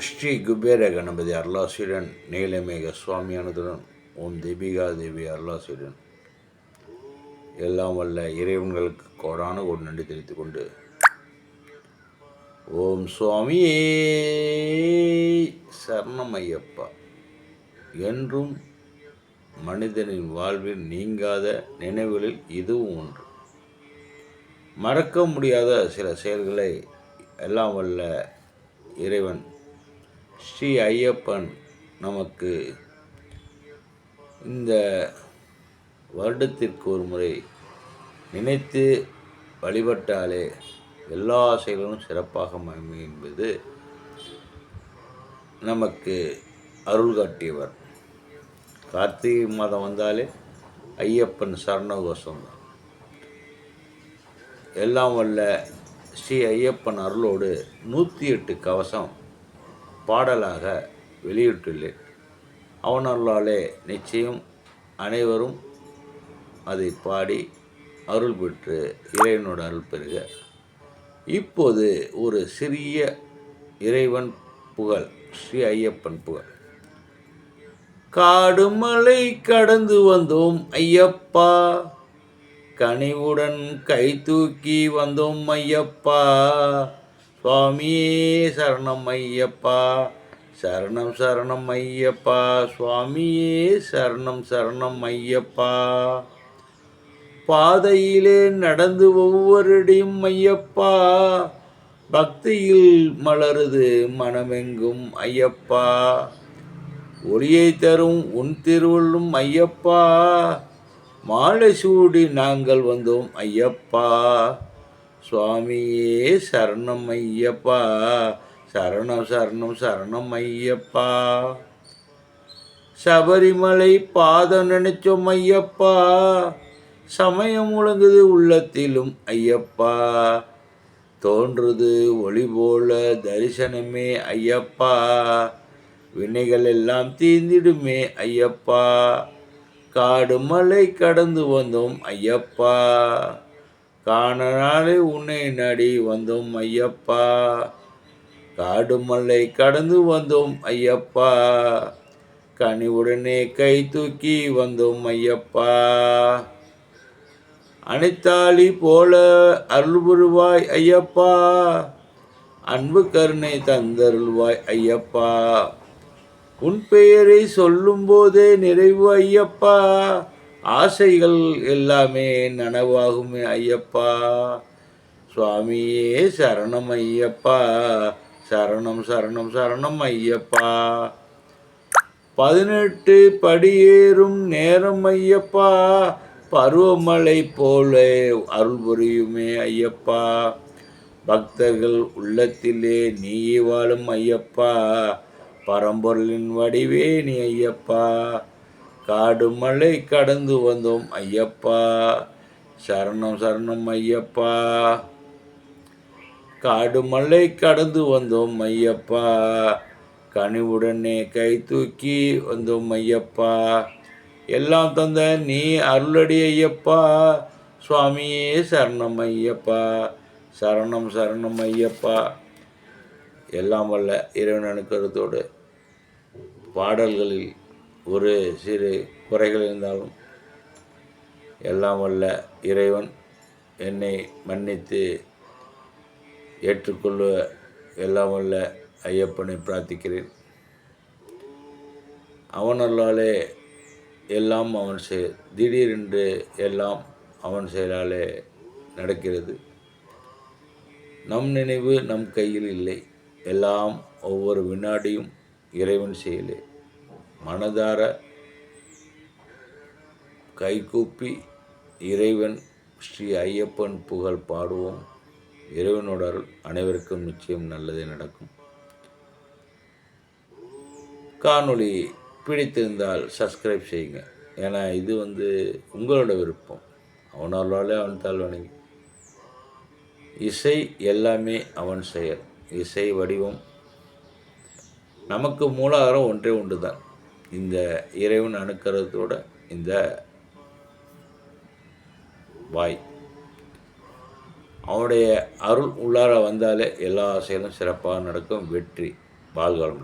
ஸ்ரீ குபேர கணபதி அருளாசியுடன் நீலமேக சுவாமியானதுடன் ஓம் தீபிகா தேவி அருளாசியுடன் எல்லாம் வல்ல இறைவன்களுக்கு கோடான ஒரு நன்றி தெரிவித்துக் கொண்டு ஓம் சுவாமியே சரணம் ஐயப்பா என்றும் மனிதனின் வாழ்வில் நீங்காத நினைவுகளில் இதுவும் ஒன்று. மறக்க முடியாத சில செயல்களை எல்லாம் வல்ல இறைவன் ஸ்ரீ ஐயப்பன் நமக்கு இந்த வருடத்திற்கு ஒரு முறை நினைத்து வழிபட்டாலே எல்லா செயல்களும் சிறப்பாக அமையும் என்பது நமக்கு அருள் காட்டியவர். கார்த்திகை மாதம் வந்தாலே ஐயப்பன் சரணகோஷம் தான் எல்லாம் வல்ல ஸ்ரீ ஐயப்பன் அருளோடு நூற்றி எட்டு கவசம் பாடலாக வெளியிட்டுள்ளேன். அவனருளாலே நிச்சயம் அனைவரும் அதை பாடி அருள் பெற்று இறைவனோட அருள் பெறுக. இப்போது ஒரு சிறிய இறைவன் புகழ் ஸ்ரீ ஐயப்பன் புகழ். காடுமலை கடந்து வந்தோம் ஐயப்பா. கனிவுடன் கை தூக்கி வந்தோம் ஐயப்பா. சுவாமியே சரணம் ஐயப்பா. சரணம் சரணம் ஐயப்பா. சுவாமியே சரணம் சரணம் ஐயப்பா. பாதையிலே நடந்து ஒவ்வொருடையும் ஐயப்பா. பக்தியில் மலருது மனமெங்கும் ஐயப்பா. ஒளியை தரும் உன் திருவள்ளும் ஐயப்பா. மாலை சூடி நாங்கள் வந்தோம் ஐயப்பா. சுவாமியே சரணம் ஐயப்பா. சரணம் சரணம் சரணம் ஐயப்பா. சபரிமலை பாதம் நினைச்சோம் ஐயப்பா. சமயம் முழங்குது உள்ளத்திலும் ஐயப்பா. தோன்றுது ஒளி போல தரிசனமே ஐயப்பா. வினைகள் எல்லாம் தீர்ந்திடுமே ஐயப்பா. காடு மலை கடந்து வந்தோம் ஐயப்பா. காணனாலே உன்னை நடி வந்தோம் ஐயப்பா. காடு மல்லை கடந்து வந்தோம் ஐயப்பா. கனிவுடனே கை தூக்கி வந்தோம் ஐயப்பா. அனைத்தாளி போல அருள்புருவாய் ஐயப்பா. அன்பு கருணை தந்தருள்வாய் ஐயப்பா. உன் பெயரை சொல்லும் போதே நிறைவு ஐயப்பா. ஆசைகள் எல்லாமே நனவாகுமே ஐயப்பா. சுவாமியே சரணம் ஐயப்பா. சரணம் சரணம் சரணம் ஐயப்பா. பதினெட்டு படியேறும் நேரம் ஐயப்பா. பருவமழை போல அருள் புரியுமே ஐயப்பா. பக்தர்கள் உள்ளத்திலே நீ வாழும் ஐயப்பா. பரம்பொருளின் வடிவே நீ ஐயப்பா. காடு மலை கடந்து வந்தோம் ஐயப்பா. சரணம் சரணம் ஐயப்பா. காடு மலை கடந்து வந்தோம் ஐயப்பா. கனிவுடனே கை தூக்கி வந்தோம் ஐயப்பா. எல்லாம் தந்த நீ அருளடி ஐயப்பா. சுவாமியே சரணம் ஐயப்பா. சரணம் சரணம் ஐயப்பா. எல்லாம் வல்ல இறைவன் அனுக்கிறதோடு பாடல்களில் ஒரு சிறு குறைகள் இருந்தாலும் எல்லாம் வல்ல இறைவன் என்னை மன்னித்து ஏற்றுக்கொள்ள எல்லாம் வல்ல ஐயப்பனை பிரார்த்திக்கிறேன். அவனல்லாலே எல்லாம் அவன் செயல் திடீரென்று எல்லாம் அவன் செயலாலே நடக்கிறது. நம் நினைவு நம் கையில் இல்லை. எல்லாம் ஒவ்வொரு வினாடியும் இறைவன் செயலே. மனதார கைகூப்பி இறைவன் ஸ்ரீ ஐயப்பன் புகழ் பாடுவோம். இறைவனோட அனைவருக்கும் நிச்சயம் நல்லதே நடக்கும். காணொளி பிடித்திருந்தால் சப்ஸ்கிரைப் செய்யுங்க. ஏன்னா இது வந்து உங்களோட விருப்பம். அவனாலே அவன் தாள் வணங்கி. இசை எல்லாமே அவன் செயல். இசை வடிவம் நமக்கு மூலாதாரம் ஒன்றே ஒன்று தான் இந்த இறைவன் அணுக்கிறதோட இந்த வாய். அவனுடைய அருள் உள்ளார வந்தாலே எல்லா செயலும் சிறப்பாக நடக்கும். வெற்றி வாழ்காலம்